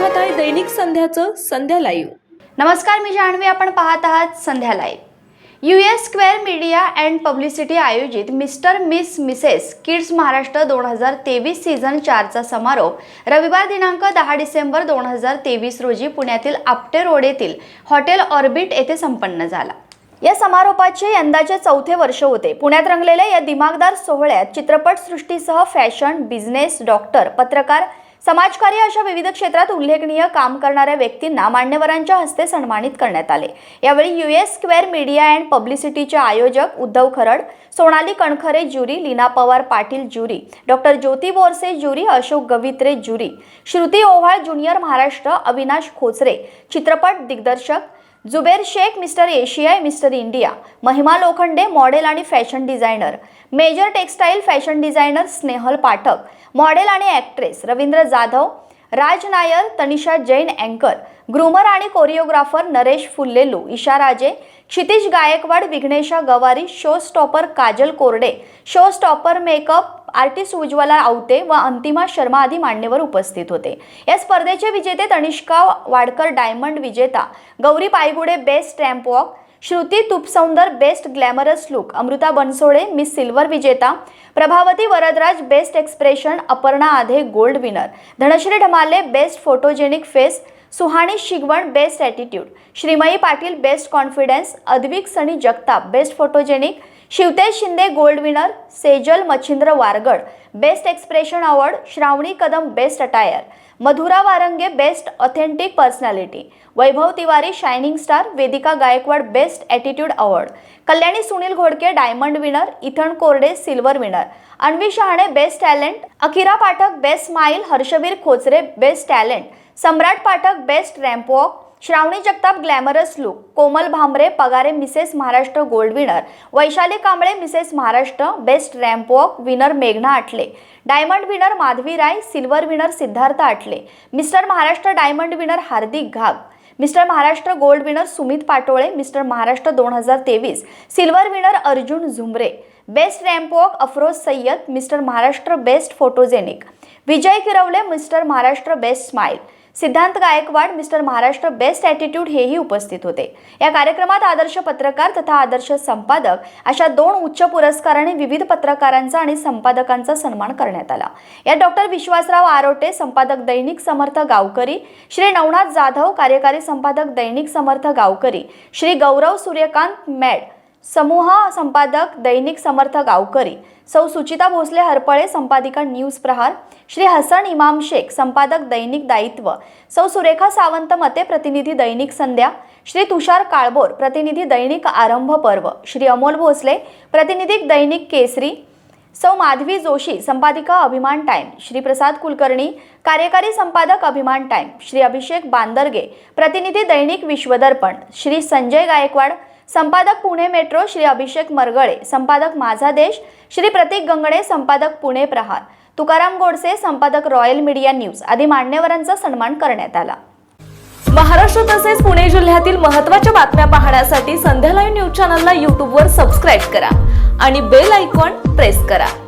दैनिक संध्याचं संध्या live. नमस्कार मी जान्हवी. आपण पाहत आहात Sandhya live. U S square media and publicity आयोजित Mr Miss Mrs kids Maharashtra दोन हजार तेवीस सीझन चारचा समारोप रविवार दिनांक दहा डिसेंबर दोन हजार तेवीस रोजी पुण्यातील आपटे रोड येथील हॉटेल ऑर्बिट येथे संपन्न झाला. या समारोपाचे यंदाचे चौथे वर्ष होते. पुण्यात रंगलेल्या या दिमागदार सोहळ्यात चित्रपटसृष्टीसह फॅशन बिझनेस डॉक्टर पत्रकार समाजकार्य अशा विविध क्षेत्रात उल्लेखनीय काम करणाऱ्या व्यक्तींना मान्यवरांच्या हस्ते सन्मानित करण्यात आले. यावेळी U S square media and पब्लिसिटीचे आयोजक Uddhav Kharad Sonali Kankhare jury Leena Pawar Patil jury doctor Jyoti Borse jury Ashok Gavitre jury Shruti Ovhal junior Maharashtra Avinash Khochre चित्रपट दिग्दर्शक Zuber Shaikh mister Asia mister India Mahima Lokhande model आणि fashion designer major textile fashion designer Snehal Pathak model आणि actress Ravindra Jadhav Raj Nair Tanisha Jain अँकर groomer आणि choreographer Naresh फुल्लेलू Isha राजे क्षितिश गायकवाड विघ्नेशा गवारी showstopper Kajal Korde showstopper makeup artist Ujjwala Awate व अंतिमा शर्मा आदी मान्यवर उपस्थित होते. या स्पर्धेचे विजेते तनिष्का वाडकर डायमंड विजेता Gauri Paigude best ramp walk Shruti Tupsaundar best glamorous look Amruta Bansode Miss silver विजेता Prabhavati Varadraj best expression Aparna Adhe gold winner Dhanashri Dhamale best photogenic face Suhani Shigwan best attitude Shrimayi Patil best confidence Advik Sunny Jagtap best photogenic Shivtej Shinde gold winner Sejal Machhindra Wargad best expression award Shravani Kadam best attire Madhura Warange best authentic personality Vaibhav Tiwari shining star Vedika Gaikwad best attitude award Kalyani Sunil Ghodke diamond winner Ethan Korde silver winner Anvi Shahane best talent Akhira Pathak best smile Harshveer Khochare best talent Samrat Pathak best ramp walk Shravani Jagtap glamorous look. Komal Bhambre Pagare Mrs Maharashtra gold winner. Vaishali Kamble Mrs Maharashtra best ramp walk winner मेघना Aatle diamond winner Madhavi Rai silver winner Siddharth Aatle Mr Maharashtra diamond winner Hardik Ghag. Mr Maharashtra gold winner Sumit Patole Mr Maharashtra दोन हजार तेवीस. Silver winner Arjun Zumre. Best ramp walk Afroz Sayyad Mr Maharashtra best photogenic. Vijay Kirwale Mr Maharashtra best smile Siddhant Gaikwad Mr Maharashtra best attitude हेही उपस्थित होते. या कार्यक्रमात आदर्श पत्रकार तथा आदर्श संपादक अशा दोन उच्च पुरस्काराने विविध पत्रकारांचा आणि संपादकांचा सन्मान करण्यात आला. यात डॉक्टर विश्वासराव आरोटे संपादक दैनिक समर्थ गावकरी श्री नवनाथ जाधव कार्यकारी संपादक दैनिक समर्थ गावकरी श्री गौरव सूर्यकांत मॅड समूह संपादक दैनिक समर्थ गावकरी. सौ सुचिता भोसले हरपळे संपादिका न्यूज प्रहार. श्री हसन इमाम शेख संपादक दैनिक दायित्व. सौ सुरेखा सावंत मते प्रतिनिधी दैनिक संध्या. श्री तुषार काळबोर प्रतिनिधी दैनिक आरंभ पर्व. श्री अमोल भोसले प्रतिनिधी दैनिक केसरी. सौ माधवी जोशी संपादिका अभिमान टाइम. श्री प्रसाद कुलकर्णी कार्यकारी संपादक अभिमान टाइम. श्री अभिषेक बांदरगे प्रतिनिधी दैनिक विश्वदर्पण. श्री संजय गायकवाड संपादक पुणे मेट्रो श्री अभिषेक मरगळे संपादक माझा देश श्री प्रतीक गंगणे संपादक पुणे प्रहार. तुकाराम गोडसे संपादक रॉयल मीडिया न्यूज आदी मान्यवरांचा सन्मान करण्यात आला. महाराष्ट्र तसेच पुणे जिल्ह्यातील महत्त्वाच्या बातम्या पाहण्यासाठी संध्या लाईव्ह न्यूज चॅनलला यूट्यूबवर सबस्क्राईब करा आणि बेल आयकॉन प्रेस करा.